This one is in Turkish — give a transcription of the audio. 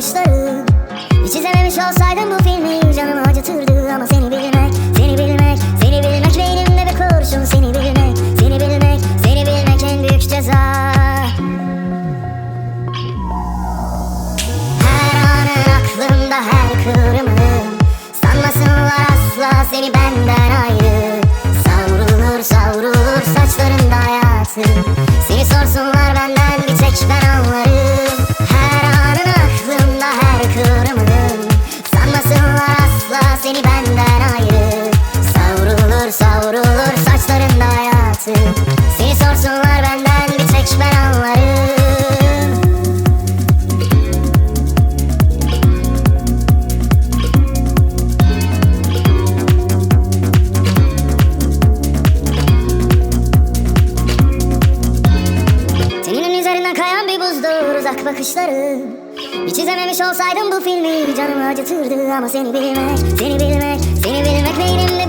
bakışların Hiç izlememiş olsaydım bu filmi Canımı acıtırdı ama seni bilmek Seni bilmek, seni bilmek Beynimde bir kurşun seni bilmek Seni bilmek, seni bilmek en büyük ceza. Her anın aklımda her kıvrımım Sanmasınlar asla seni benden ayrı. Üzerinden kayan bir buzdur uzak bakışları Hiç izlememiş olsaydım bu filmi Canımı acıtırdı ama seni bilmek Seni bilmek, seni bilmek beynimde